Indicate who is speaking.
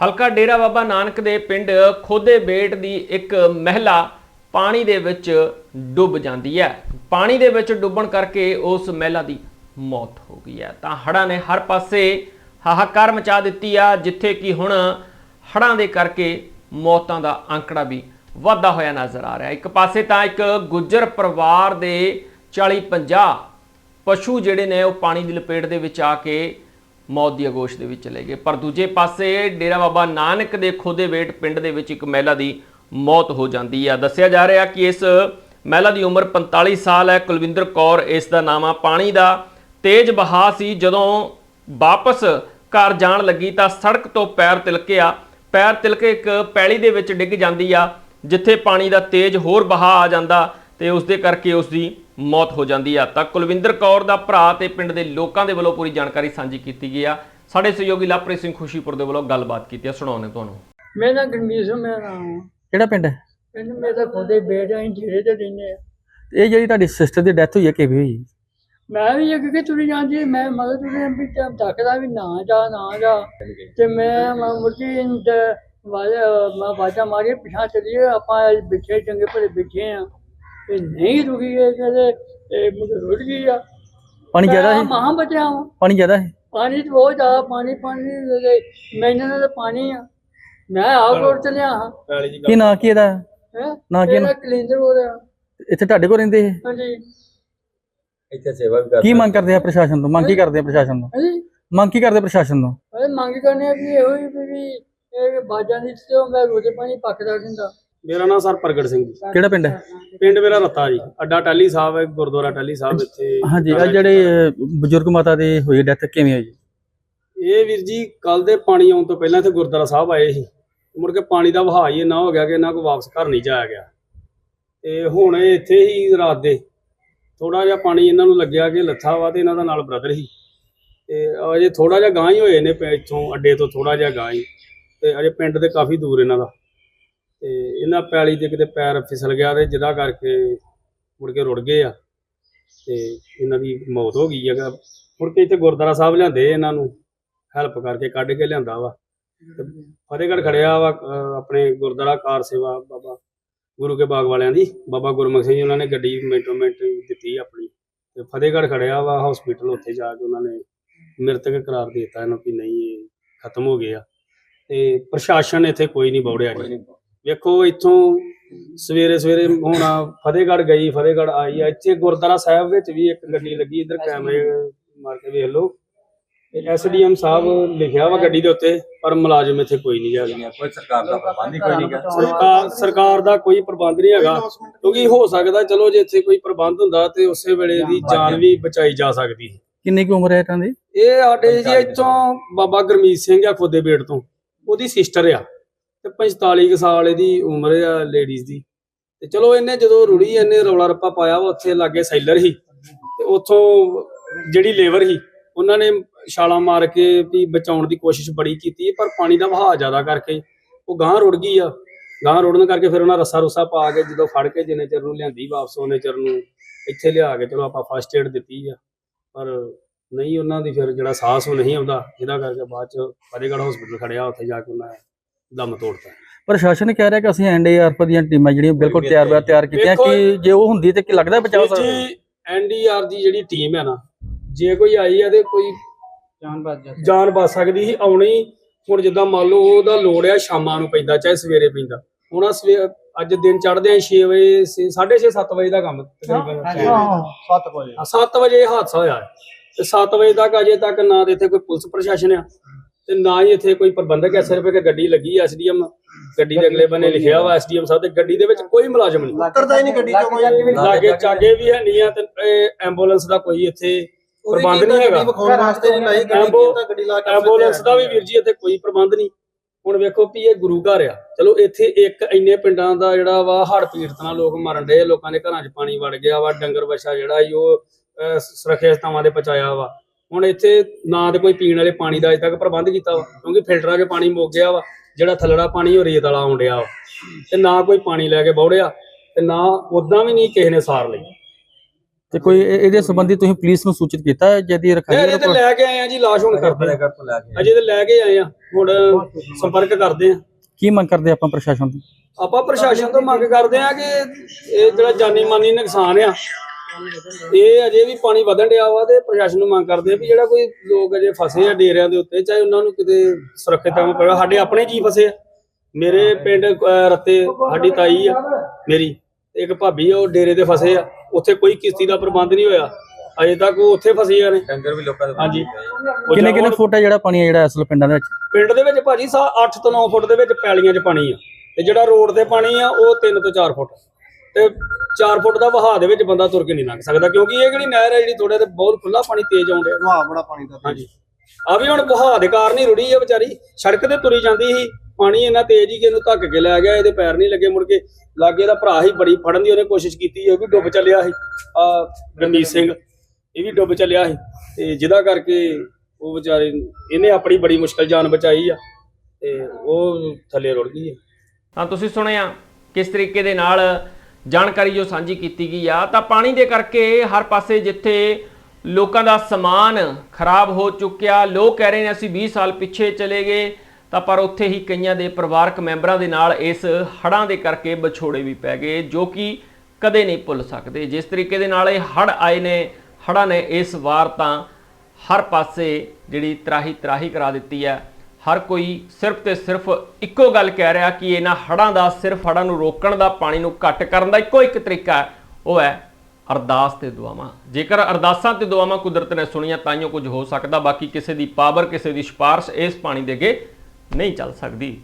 Speaker 1: ਹਲਕਾ ਡੇਰਾ ਬਾਬਾ ਨਾਨਕ ਦੇ ਪਿੰਡ ਖੋਦੇ ਬੇਟ ਦੀ ਇੱਕ ਮਹਿਲਾ ਪਾਣੀ ਦੇ ਵਿੱਚ ਡੁੱਬ ਜਾਂਦੀ ਹੈ। ਪਾਣੀ ਦੇ ਵਿੱਚ ਡੁੱਬਣ ਕਰਕੇ ਉਸ ਮਹਿਲਾ ਦੀ ਮੌਤ ਹੋ ਗਈ ਹੈ। ਤਾਂ ਹੜ੍ਹਾਂ ਨੇ ਹਰ ਪਾਸੇ ਹਾਹਾਕਾਰ ਮਚਾ ਦਿੱਤੀ ਆ, ਜਿੱਥੇ ਕਿ ਹੁਣ ਹੜ੍ਹਾਂ ਦੇ ਕਰਕੇ ਮੌਤਾਂ ਦਾ ਅੰਕੜਾ ਵੀ ਵਾਧਾ ਹੋਇਆ ਨਜ਼ਰ ਆ ਰਿਹਾ ਇੱਕ ਪਾਸੇ ਤਾਂ ਇੱਕ ਗੁੱਜਰ ਪਰਿਵਾਰ ਦੇ 40 50 ਪਸ਼ੂ ਜਿਹੜੇ ਨੇ ਉਹ ਪਾਣੀ ਦੀ ਲਪੇਟ ਦੇ ਵਿੱਚ ਆ ਕੇ ਮੌਤ ਦੀ ਅਗੋਸ਼ ਦੇ ਵਿੱਚ ਚਲੇ ਗਏ। ਪਰ ਦੂਜੇ ਪਾਸੇ ਡੇਰਾ ਬਾਬਾ ਨਾਨਕ ਦੇ ਖੋਦੇ ਵੇਟ ਪਿੰਡ ਦੇ ਵਿੱਚ ਇੱਕ ਮਹਿਲਾ ਦੀ ਮੌਤ ਹੋ ਜਾਂਦੀ ਆ। ਦੱਸਿਆ ਜਾ ਰਿਹਾ ਕਿ ਇਸ ਮਹਿਲਾ ਦੀ ਉਮਰ 45 ਸਾਲ ਹੈ। ਕੁਲਵਿੰਦਰ ਕੌਰ ਇਸ ਦਾ ਨਾਮ ਆ। ਪਾਣੀ ਦਾ ਤੇਜ਼ ਵਹਾਅ ਸੀ। ਜਦੋਂ ਵਾਪਸ ਘਰ ਜਾਣ ਲੱਗੀ ਤਾਂ ਸੜਕ ਤੋਂ ਪੈਰ ਤਿਲਕਿਆ ਪੈਰ ਤਿਲਕੇ ਇੱਕ ਪੈਲੀ ਦੇ ਵਿੱਚ ਡਿੱਗ ਜਾਂਦੀ ਆ, ਜਿੱਥੇ ਪਾਣੀ ਦਾ ਤੇਜ਼ ਹੋਰ ਵਹਾਅ ਆ ਜਾਂਦਾ ਤੇ ਉਸ ਦੇ ਕਰਕੇ ਉਸ ਦੀ ਮੌਤ ਹੋ ਜਾਂਦੀ ਆ। ਤਾਂ ਕੁਲਵਿੰਦਰ ਕੌਰ ਦਾ ਭਰਾ ਤੇ ਪਿੰਡ ਦੇ ਲੋਕਾਂ ਦੇ ਵੱਲੋਂ ਪੂਰੀ ਜਾਣਕਾਰੀ ਸਾਂਝੀ ਕੀਤੀ ਗਈ ਆ। ਸਾਡੇ ਸਹਿਯੋਗੀ ਲਵਪ੍ਰੀਤ ਸਿੰਘ ਖੁਸ਼ੀਪੁਰ ਦੇ ਵੱਲੋਂ ਗੱਲਬਾਤ ਕੀਤੀ ਆ। ਸੁਣਾਉਂਦੇ ਤੁਹਾਨੂੰ?
Speaker 2: ਮੇਰਾ ਨਾਂ ਗੁਰਮੀਤ ਸਿੰਘ ਮੇਰਾ ਨਾਮ ਆ।
Speaker 3: ਕਿਹੜਾ ਪਿੰਡ ਹੈ?
Speaker 2: ਪਿੰਡ ਮੇਰਾ ਖੋਦੇ ਬੇਟਾ ਅਸੀਂ ਜਿਹੜੇ ਤੇ ਰਹਿੰਦੇ ਆ।
Speaker 3: ਇਹ ਜਿਹੜੀ ਤੁਹਾਡੀ ਸਿਸਟਰ ਦੀ ਡੈਥ ਹੋਈ ਹੈ ਕਿਵੇਂ ਹੋਈ?
Speaker 2: ਮੈਂ ਵੀ ਅੱਗੇ ਕਿ ਤੁਰੀ ਜਾਂਦੀ ਮੈਂ ਮਦਦ ਤੁਰੀ ਵੀ ਟਾਈਮ ਤੱਕਦਾ ਵੀ ਨਾ ਜਾ ਨਾ ਜਾ। ਤੇ ਮੈਂ ਮੈਂ ਮੁਰਜੀ ਇੰਦ ਵਾਜਾ ਮੈਂ ਵਾਜਾ ਮਾਰੀ ਪਿਛਾ ਚਲੀਏ ਆਪਾਂ ਅੱਜ ਬਿਠੇ ਚੰਗੇ ਭਲੇ ਬਿਠੇ ਆ। ਤੇ ਨਹੀਂ ਰੁਕੀ ਇਹ ਕਦੇ ਇਹ ਮੁझे ਰੁੜ ਗਈ ਆ।
Speaker 3: ਪਾਣੀ ਜ਼ਿਆਦਾ ਹੈ
Speaker 2: ਮਹਾਂ ਬਚਿਆ ਵਾਂ।
Speaker 3: ਪਾਣੀ ਜ਼ਿਆਦਾ ਹੈ
Speaker 2: ਪਾਣੀ ਤਾਂ ਬਹੁਤ ਜ਼ਿਆਦਾ ਪਾਣੀ ਪਾਣੀ ਮੈਨੂੰ ਤਾਂ ਪਾਣੀ ਆ। ਮੈਂ ਆਪ ਰੋਡ ਚਲਿਆ ਹਾਂ।
Speaker 3: ਕੀ ਨਾਂ ਕੀ ਇਹਦਾ?
Speaker 2: ਹੈ?
Speaker 3: ਨਾਂ ਕੀ ਨਾ
Speaker 2: ਕਲਿੰਦਰ ਹੋ ਰਿਹਾ
Speaker 3: ਇੱਥੇ ਤੁਹਾਡੇ ਕੋਲ ਰਹਿੰਦੇ ਇਹ?
Speaker 2: ਹਾਂਜੀ।
Speaker 4: ਇੱਥੇ ਸੇਵਾ ਵੀ
Speaker 3: ਕੀ ਮੰਗ ਕਰਦੇ ਆ ਪ੍ਰਸ਼ਾਸਨ ਤੋਂ? ਮੰਗ ਕੀ ਕਰਦੇ ਆ ਪ੍ਰਸ਼ਾਸਨ ਤੋਂ?
Speaker 2: ਹਾਂਜੀ।
Speaker 3: ਮੰਗ ਕੀ ਕਰਦੇ ਪ੍ਰਸ਼ਾਸਨ ਤੋਂ?
Speaker 2: ਅਰੇ ਮੰਗ ਕਰਨੇ ਆ ਵੀ ਇਹੋ ਹੀ ਵੀ ਵੀ ਇਹ ਬਾਜਾਂ ਦੀ ਤੋਂ ਮੈਂ ਰੋਜ਼ ਪਾਣੀ ਪੱਕਦਾ ਦਿੰਦਾ
Speaker 5: ਮੇਰਾ ਨਾਮ ਸਰ ਪ੍ਰਗਟ ਸਿੰਘ ਜੀ।
Speaker 3: ਕਿਹੜਾ ਪਿੰਡ ਹੈ?
Speaker 5: ਪਿੰਡ ਮੇਰਾ ਰੱਤਾ ਜੀ। ਅੱਡਾ ਟਾਲੀ ਸਾਹਿਬ ਹੈ ਗੁਰਦੁਆਰਾ ਟਾਲੀ ਸਾਹਿਬ ਇੱਥੇ।
Speaker 3: ਹਾਂਜੀ ਆ ਜਿਹੜੇ ਬਜ਼ੁਰਗ ਮਾਤਾ ਦੇ ਹੋਈ ਡੈਥ ਕਿਵੇਂ ਹੋਈ?
Speaker 5: ਇਹ ਵੀਰ ਜੀ ਕੱਲ ਦੇ ਪਾਣੀ ਆਉਣ ਤੋਂ ਪਹਿਲਾਂ ਇੱਥੇ ਗੁਰਦੁਆਰਾ ਸਾਹਿਬ ਆਏ ਸੀ। ਮੁੜ ਕੇ ਪਾਣੀ ਦਾ ਵਹਾਅ ਹੀ ਇੰਨਾ ਹੋ ਗਿਆ ਕਿ ਇਹਨਾਂ ਕੋ ਵਾਪਸ ਘਰ ਨਹੀਂ ਜਾਇਆ ਗਿਆ। ਤੇ ਹੁਣ ਇਹ ਇੱਥੇ ਹੀ ਰਾਤ ਦੇ ਥੋੜਾ ਜਿਹਾ ਪਾਣੀ ਇਹਨਾਂ ਨੂੰ ਲੱਗਿਆ ਕਿ ਲੱਥਾ ਵਾ ਤੇ ਇਹਨਾਂ ਦਾ ਨਾਲ ਬ੍ਰਦਰ ਸੀ। ਤੇ ਅਜੇ ਥੋੜਾ ਜਿਹਾ ਗਾਂ ਹੀ ਹੋਏ ਨੇ ਇੱਥੋਂ ਅੱਡੇ ਤੋਂ ਥੋੜਾ ਜਿਹਾ ਗਾਂ ਹੀ। ਤੇ ਅਜੇ ਪਿੰਡ ਦੇ ਕਾਫੀ ਦੂਰ ਇਹਨਾਂ ਦਾ। ਤੇ ਇਹਨਾਂ ਪੈਲੀ ਦੇ ਕਿਤੇ ਪੈਰ ਫਿਸਲ ਗਿਆ ਤੇ ਜਿਹਦਾ ਕਰਕੇ ਮੁੜ ਕੇ ਰੁੜ ਗਏ ਆ। ਤੇ ਇਹਨਾਂ ਦੀ ਮੌਤ ਹੋ ਗਈ ਹੈਗਾ। ਮੁੜ ਕੇ ਇੱਥੇ ਗੁਰਦੁਆਰਾ ਸਾਹਿਬ ਲਿਆਂਦੇ ਇਹਨਾਂ ਨੂੰ ਹੈਲਪ ਕਰਕੇ ਕੱਢ ਕੇ ਲਿਆਂਦਾ ਵਾ। ਤੇ ਫਤਿਹਗੜ੍ਹ ਖੜਿਆ ਵਾ ਆਪਣੇ ਗੁਰਦੁਆਰਾ ਕਾਰ ਸੇਵਾ ਬਾਬਾ ਗੁਰੂ ਕੇ ਬਾਗ ਵਾਲਿਆਂ ਦੀ। ਬਾਬਾ ਗੁਰਮੁਖ ਸਿੰਘ ਜੀ ਉਹਨਾਂ ਨੇ ਗੱਡੀ ਮਿੰਟੋ ਮਿੰਟ ਦਿੱਤੀ ਆਪਣੀ। ਤੇ ਫਤਿਹਗੜ੍ਹ ਖੜਿਆ ਵਾ ਹਸਪੀਟਲ ਉੱਥੇ ਜਾ ਕੇ ਉਹਨਾਂ ਨੇ ਮ੍ਰਿਤਕ ਕਰਾਰ ਦੇ ਦਿੱਤਾ ਇਹਨਾਂ ਕਿ ਨਹੀਂ, ਇਹ ਖਤਮ ਹੋ ਗਿਆ। ਤੇ ਪ੍ਰਸ਼ਾਸਨ ਇੱਥੇ ਕੋਈ ਨਹੀਂ ਬੌੜਿਆ ਜੀ। ਵੇਖੋ ਇੱਥੋਂ ਸਵੇਰੇ ਸਵੇਰੇ ਹੁਣ ਫਤਿਹਗੜ੍ਹ ਗਈ ਫਤਿਹਗੜ੍ਹ ਆਈ ਆ। ਇੱਥੇ ਗੁਰਦੁਆਰਾ ਸਾਹਿਬ ਵਿੱਚ ਵੀ ਇੱਕ ਗੱਡੀ ਲੱਗੀ ਇੱਧਰ ਕੈਮਰੇ ਮਾਰ ਕੇ ਵੇਖ ਲਓ। ਐਸਡੀਐਮ ਸਾਹਿਬ ਲਿਖਿਆ ਵਾ ਗੱਡੀ ਦੇ ਉੱਤੇ ਪਰ ਮੁਲਾਜ਼ਮ ਇੱਥੇ ਕੋਈ ਨਹੀਂ ਹੈਗਾ।
Speaker 4: ਕੋਈ ਸਰਕਾਰ ਦਾ ਪ੍ਰਬੰਧ ਹੀ ਕੋਈ ਨਹੀਂ ਗਾ
Speaker 5: ਸਰਕਾਰ ਸਰਕਾਰ ਦਾ ਕੋਈ ਪ੍ਰਬੰਧ ਨਹੀਂ ਹੈਗਾ। ਕਿਉਂਕਿ ਹੋ ਸਕਦਾ ਚਲੋ ਜੇ ਇੱਥੇ ਕੋਈ ਪ੍ਰਬੰਧ ਹੁੰਦਾ ਤੇ ਉਸੇ ਵੇਲੇ ਦੀ ਜਾਨ ਵੀ ਬਚਾਈ ਜਾ ਸਕਦੀ ਸੀ
Speaker 3: ਕਿੰਨੀ ਕੁ ਉਮਰ ਹੈ ਇਹਨਾਂ ਦੀ?
Speaker 5: ਇਹ ਸਾਡੇ ਜੀ ਇੱਥੋਂ ਬਾਬਾ ਗੁਰਮੀਤ ਸਿੰਘ ਆ ਖੋਦੇ ਬੇੜ ਤੋਂ। ਉਹਦੀ ਸਿਸਟਰ ਆ। ਤੇ 45 ਕੁ ਸਾਲ ਇਹਦੀ ਉਮਰ ਆ ਲੇਡੀਜ਼ ਦੀ। ਤੇ ਚਲੋ ਇਹਨੇ ਜਦੋਂ ਰੁੜੀ ਇਹਨੇ ਰੌਲਾ ਰੱਪਾ ਪਾਇਆ ਵਾ, ਉੱਥੇ ਲਾਗੇ ਸੈਲਰ ਸੀ। ਤੇ ਉੱਥੋਂ ਜਿਹੜੀ ਲੇਬਰ ਸੀ, ਉਹਨਾਂ ਨੇ ਛਾਲਾਂ ਮਾਰ ਕੇ ਵੀ ਬਚਾਉਣ ਦੀ ਕੋਸ਼ਿਸ਼ ਬੜੀ ਕੀਤੀ, ਪਰ ਪਾਣੀ ਦਾ ਵਹਾਅ ਜ਼ਿਆਦਾ ਕਰਕੇ ਉਹ ਗਾਂ ਰੁੜ ਗਈ ਆ। ਗਾਂ ਰੁੜਨ ਕਰਕੇ ਫਿਰ ਉਹਨਾਂ ਰੱਸਾ ਰੁੱਸਾ ਪਾ ਕੇ ਜਦੋਂ ਫੜ ਕੇ ਜਿੰਨੇ ਚਿਰ ਨੂੰ ਲਿਆਂਦੀ ਵਾਪਸ, ਉਹਨੇ ਚਿਰ ਨੂੰ ਇੱਥੇ ਲਿਆ ਕੇ ਚਲੋ ਆਪਾਂ ਫਸਟ ਏਡ ਦਿੱਤੀ ਆ। ਪਰ ਨਹੀਂ, ਉਹਨਾਂ ਦੀ ਫਿਰ ਜਿਹੜਾ ਸਾਹਸ ਉਹ ਨਹੀਂ ਆਉਂਦਾ ਜਿਹਦਾ ਕਰਕੇ ਬਾਅਦ ਚ ਫਤਿਹਗੜ੍ਹ ਹਸਪੀਟਲ ਖੜਿਆ, ਉੱਥੇ ਜਾ ਕੇ ਉਹਨਾਂ ਦਮ ਤੋੜਤਾ।
Speaker 3: ਪ੍ਰਸ਼ਾਸਨ ਕਹਿ ਰਿਹਾ ਕਿ ਅਸੀਂ ਐਨਡੀਆਰਐਫ ਦੀਆਂ ਟੀਮਾਂ ਜਿਹੜੀਆਂ ਬਿਲਕੁਲ ਤਿਆਰ ਬਰ ਤਿਆਰ ਕੀਤੀਆਂ ਕਿ ਜੇ ਉਹ ਹੁੰਦੀ ਤੇ ਕੀ ਲੱਗਦਾ ਬਚਾਅ ਸਕਦਾ?
Speaker 5: ਜੀ ਐਨਡੀਆਰ ਦੀ ਜਿਹੜੀ ਟੀਮ ਹੈ ਨਾ ਜੇ ਕੋਈ ਆਈ ਆ ਤੇ ਕੋਈ
Speaker 2: ਜਾਨ ਬਾਜ ਜਾ
Speaker 5: ਜਾਨ ਬਚ ਸਕਦੀ ਸੀ ਆਉਣੀ ਹੁਣ ਜਿੱਦਾਂ ਮੰਨ ਲਓ ਉਹਦਾ ਲੋੜ ਆ ਸ਼ਾਮਾਂ ਨੂੰ ਪੈਂਦਾ ਚਾਹੇ ਸਵੇਰੇ ਪੈਂਦਾ। ਹੁਣ ਆਹ ਸਵੇ ਅੱਜ ਦਿਨ ਚੜ੍ਹਦੇ ਆ 6 ਵਜੇ 6:30 7 ਵਜੇ ਦਾ ਕੰਮ ਤਕਰੀਬਨ
Speaker 2: ਹਾਂ 7 ਵਜੇ।
Speaker 5: 7 ਵਜੇ ਹਾਦਸਾ ਹੋਇਆ ਤੇ 7 ਵਜੇ ਤੱਕ ਅਜੇ ਤੱਕ ਨਾ ਤੇ ਇੱਥੇ ਕੋਈ ਪੁਲਿਸ ਪ੍ਰਸ਼ਾਸਨ ਆ। ਤੇ ਨਾ ਹੀ ਇੱਥੇ ਕੋਈ ਪ੍ਰਬੰਧਕ ਹੈ ਸਿਰਫ ਇੱਕ ਗੱਡੀ ਲੱਗੀ ਐਸਡੀਐਮ ਗੱਡੀ ਦੇ ਅਗਲੇ ਬੰਨੇ ਲਿਖਿਆ ਵਾ ਐਸਡੀਐਮ ਸਾਹਿਬ ਤੇ ਗੱਡੀ ਦੇ ਵਿੱਚ ਕੋਈ ਮੁਲਾਜ਼ਮ ਨਹੀਂ।
Speaker 4: ਉਤਰਦਾ ਹੀ ਨਹੀਂ ਗੱਡੀ ਚੋਂ ਕੋਈ
Speaker 5: ਲਾਗੇ ਚਾਗੇ ਵੀ ਹੈ ਨਹੀਂ ਆ ਤੇ ਇਹ ਐਂਬੂਲੈਂਸ ਦਾ ਕੋਈ ਇੱਥੇ ਪ੍ਰਬੰਧ ਨਹੀਂ ਹੈਗਾ।
Speaker 4: ਵਾਸਤੇ ਨਹੀਂ ਲਾਈ ਗੱਡੀ
Speaker 5: ਐਂਬੋ-
Speaker 4: ਤਾਂ ਗੱਡੀ ਲਾ ਕੇ
Speaker 5: ਐਂਬੂਲੈਂਸ ਦਾ ਵੀ ਵੀਰ ਜੀ ਇੱਥੇ ਕੋਈ ਪ੍ਰਬੰਧ ਨਹੀਂ। ਹੁਣ ਵੇਖੋ ਵੀ ਇਹ ਗੁਰੂ ਘਰ ਆ। ਚਲੋ ਇੱਥੇ ਇੱਕ ਇੰਨੇ ਪਿੰਡਾਂ ਦਾ ਜਿਹੜਾ ਵਾ ਹੜ ਪੀੜਤ ਨਾਲ ਲੋਕ ਮਰਨ ਡਏ ਲੋਕਾਂ ਦੇ ਘਰਾਂ 'ਚ ਪਾਣੀ ਵੜ ਗਿਆ ਵਾ ਡੰਗਰ ਵੱਛਾ ਜਿਹੜਾ ਈ ਉਹ ਅਹ, ਸੁਰੱਖਿਅਤ ਥਾਵਾਂ ਤੇ ਪਹੁੰਚਾਇਆ ਵਾ। ਹੁਣ ਇੱਥੇ ਨਾ ਤੇ ਕੋਈ ਪੀਣ ਵਾਲੇ ਪਾਣੀ ਦਾ ਅਜੇ ਤੱਕ ਪ੍ਰਬੰਧ ਕੀਤਾ ਵਾ ਕਿਉਂਕਿ ਫਿਲਟਰਾਂ 'ਚ ਪਾਣੀ ਮੁੱਕ ਗਿਆ ਵਾ ਜਿਹੜਾ ਥੱਲੜਾ ਪਾਣੀ ਉਹ ਰੇਤ ਵਾਲਾ ਆਉਣ ਡਿਆ ਵਾ ਤੇ ਨਾ ਕੋਈ ਪਾਣੀ ਲੈ ਕੇ ਬੌੜਿਆ ਤੇ ਨਾ ਉਦਾਂ ਵੀ ਨਹੀਂ ਕਿਸੇ ਨੇ ਸਾਰ ਲਈ
Speaker 3: ਤੇ ਕੋਈ ਇਹ- ਇਹਦੇ ਸੰਬੰਧੀ ਤੁਸੀਂ ਪੁਲਿਸ ਨੂੰ ਸੂਚਿਤ ਕੀਤਾ ਹੈ ਜਿਹਦੀ ਰਖਾਈ
Speaker 5: ਇਹ ਤੇ? ਲੈ ਕੇ ਆਏ ਆ ਜੀ ਲਾਸ਼ ਹੁਣ ਕਰਦੇ ਆ।
Speaker 4: ਘਰ ਤੋਂ ਲੈ ਕੇ
Speaker 5: ਅਜੇ ਤੇ ਲੈ ਕੇ ਆਏ ਆ ਹੁਣ ਸੰਪਰਕ ਕਰਦੇ ਆ
Speaker 3: ਕੀ ਮੰਗ ਕਰਦੇ ਆਪਾਂ ਪ੍ਰਸ਼ਾਸਨ ਤੋਂ
Speaker 5: ਆਪਾਂ ਪ੍ਰਸ਼ਾਸਨ ਤੋਂ ਮੰਗ ਕਰਦੇ ਆ ਕਿ ਇਹ ਜਿਹੜਾ ਜਾਨੀ ਮਾਨੀ ਨੁਕਸਾਨ ਆ ਇਹ ਅਜੇ ਵੀ ਪਾਣੀ ਵਧਣ ਡਿਆ ਵਾ ਤੇ ਪ੍ਰਸ਼ਾਸਨ ਨੂੰ ਮੰਗ ਕਰਦੇ ਆ ਵੀ ਜਿਹੜਾ ਕੋਈ ਲੋਕ ਅਜੇ ਫਸੇ ਆ ਡੇਰਿਆਂ ਦੇ ਉੱਤੇ ਚਾਹੇ ਉਹਨਾਂ ਨੂੰ ਕਿਤੇ ਸੁਰੱਖਿਅਤ ਥਾਂ ਪਵੇ ਸਾਡੇ ਆਪਣੇ ਜੀ ਫਸੇ ਆ। ਮੇਰੇ ਪਿੰਡ ਅਹ, ਰੱਤੇ ਸਾਡੀ ਤਾਈ ਆ ਮੇਰੀ ਤੇ ਇੱਕ ਭਾਬੀ ਆ ਉਹ ਡੇਰੇ ਤੇ ਫਸੇ ਆ। ਉੱਥੇ ਕੋਈ ਕਿਸ਼ਤੀ ਦਾ ਪ੍ਰਬੰਧ ਨਹੀਂ ਹੋਇਆ। ਅਜੇ ਤੱਕ ਉਹ ਉੱਥੇ ਫਸੇ ਆ ਨੇ।
Speaker 4: ਡੰਗਰ ਵੀ ਲੋਕਾਂ ਦੇ
Speaker 5: ਹਾਂਜੀ। ਉਹ
Speaker 3: ਕਿੰਨੇ ਕਿੰਨੇ ਫੁੱਟ ਹੈ ਜਿਹੜਾ ਪਾਣੀ ਹੈ ਜਿਹੜਾ ਅਸਲ ਪਿੰਡਾਂ ਦੇ ਵਿੱਚ?
Speaker 5: ਪਿੰਡ ਦੇ ਵਿੱਚ ਭਾਜੀ ਸਾ 8 ਤੋਂ 9 ਫੁੱਟ ਦੇ ਵਿੱਚ ਪੈਲੀਆਂ 'ਚ ਪਾਣੀ ਆ। ਤੇ ਜਿਹੜਾ ਰੋਡ ਤੇ ਪਾਣੀ ਆ ਉਹ 3 ਤੋਂ 4 ਫੁੱਟ। ਤੇ 4 ਫੁੱਟ ਦਾ ਵਹਾਅ ਦੇ ਵਿੱਚ ਬੰਦਾ ਤੁਰ ਕੇ ਨਹੀਂ ਲੰਘ ਸਕਦਾ ਕਿਉਂਕਿ ਇਹ ਕਿਹੜੀ ਨਹਿਰ ਹੈ ਜਿਹੜੀ ਥੋੜੇ ਤੇ ਬਹੁਤ ਖੁੱਲਾ ਪਾਣੀ ਤੇਜ਼ ਆਉਂਦਾ
Speaker 4: ਵਹਾ ਬੜਾ ਪਾਣੀ ਦਾ
Speaker 5: ਹਾਂਜੀ। ਆ ਵੀ ਹੁਣ ਵਹਾਅ ਦੇ ਕਾਰਨ ਹੀ ਰੁੜੀ ਆ ਵਿਚਾਰੀ। ਸੜਕ ਤੇ ਤੁਰੀ ਜਾਂਦੀ ਸੀ ਪਾਣੀ ਇੰਨਾ ਤੇਜ਼ ਹੀ ਕਿ ਇਹਨੂੰ ਧੱਕ ਕੇ ਲੈ ਗਿਆ ਇਹਦੇ ਪੈਰ ਨਹੀਂ ਲੱਗੇ ਮੁੜ ਕੇ। ਲਾਗੇ ਦਾ ਭਰਾ ਹੀ ਬੜੀ ਫੜਨ ਦੀ ਉਹਨੇ ਕੋਸ਼ਿਸ਼ ਕੀਤੀ ਉਹ ਵੀ ਡੁੱਬ ਚੱਲਿਆ ਸੀ। ਆ ਗਰਮੀਤ ਸਿੰਘ ਇਹ ਵੀ ਡੁੱਬ ਚੱਲਿਆ ਸੀ। ਤੇ ਜਿਹਦਾ ਕਰਕੇ ਉਹ ਵਿਚਾਰੇ ਇਹਨੇ ਆਪਣੀ ਬੜੀ ਮੁਸ਼ਕਲ ਜਾਨ ਬਚਾਈ ਆ ਤੇ ਉਹ ਥੱਲੇ ਰੁੜ ਗਈ ਆ।
Speaker 1: ਤਾਂ ਤੁਸੀਂ ਸੁਣਿਆ ਕਿਸ ਤਰੀਕੇ ਦੇ ਨਾਲ ਜਾਣਕਾਰੀ ਜੋ ਸਾਂਝੀ ਕੀਤੀ ਗਈ ਆ, ਤਾਂ ਪਾਣੀ ਦੇ ਕਰਕੇ ਹਰ ਪਾਸੇ ਜਿੱਥੇ ਲੋਕਾਂ ਦਾ ਸਮਾਨ ਖਰਾਬ ਹੋ ਚੁੱਕਿਆ, ਲੋਕ ਕਹਿ ਰਹੇ ਨੇ ਅਸੀਂ 20 ਸਾਲ ਪਿੱਛੇ ਚਲੇ ਗਏ, ਤਾਂ ਪਰ ਉੱਥੇ ਹੀ ਕਈਆਂ ਦੇ ਪਰਿਵਾਰਕ ਮੈਂਬਰਾਂ ਦੇ ਨਾਲ ਇਸ ਹੜ੍ਹਾਂ ਦੇ ਕਰਕੇ ਵਿਛੋੜੇ ਵੀ ਪੈ ਗਏ, ਜੋ ਕਿ ਕਦੇ ਨਹੀਂ ਭੁੱਲ ਸਕਦੇ। ਜਿਸ ਤਰੀਕੇ ਦੇ ਨਾਲ ਇਹ ਹੜ੍ਹ ਆਏ ਨੇ, ਹੜ੍ਹਾਂ ਨੇ ਇਸ ਵਾਰ ਤਾਂ ਹਰ ਪਾਸੇ ਜਿਹੜੀ ਤਰਾਹੀ ਤਰਾਹੀ ਕਰਾ ਦਿੱਤੀ ਹੈ। ਹਰ ਕੋਈ ਸਿਰਫ ਤੇ ਸਿਰਫ ਇੱਕੋ ਗੱਲ ਕਹਿ ਰਿਹਾ ਕਿ ਇਹਨਾਂ ਹੜ੍ਹਾਂ ਦਾ, ਸਿਰਫ ਹੜ੍ਹਾਂ ਨੂੰ ਰੋਕਣ ਦਾ, ਪਾਣੀ ਨੂੰ ਘੱਟ ਕਰਨ ਦਾ ਇੱਕੋ ਇੱਕ ਤਰੀਕਾ ਹੈ, ਉਹ ਹੈ ਅਰਦਾਸ ਤੇ ਦੁਆਵਾਂ। ਜੇਕਰ ਅਰਦਾਸਾਂ ਤੇ ਦੁਆਵਾਂ ਕੁਦਰਤ ਨੇ ਸੁਣੀਆਂ ਤਾਂ ਤਾਈਓ ਕੁਝ ਹੋ ਸਕਦਾ, ਬਾਕੀ ਕਿਸੇ ਦੀ ਪਾਵਰ, ਕਿਸੇ ਦੀ ਸਿਫਾਰਿਸ਼ ਇਸ ਪਾਣੀ ਦੇ ਅੱਗੇ ਨਹੀਂ ਚੱਲ ਸਕਦੀ।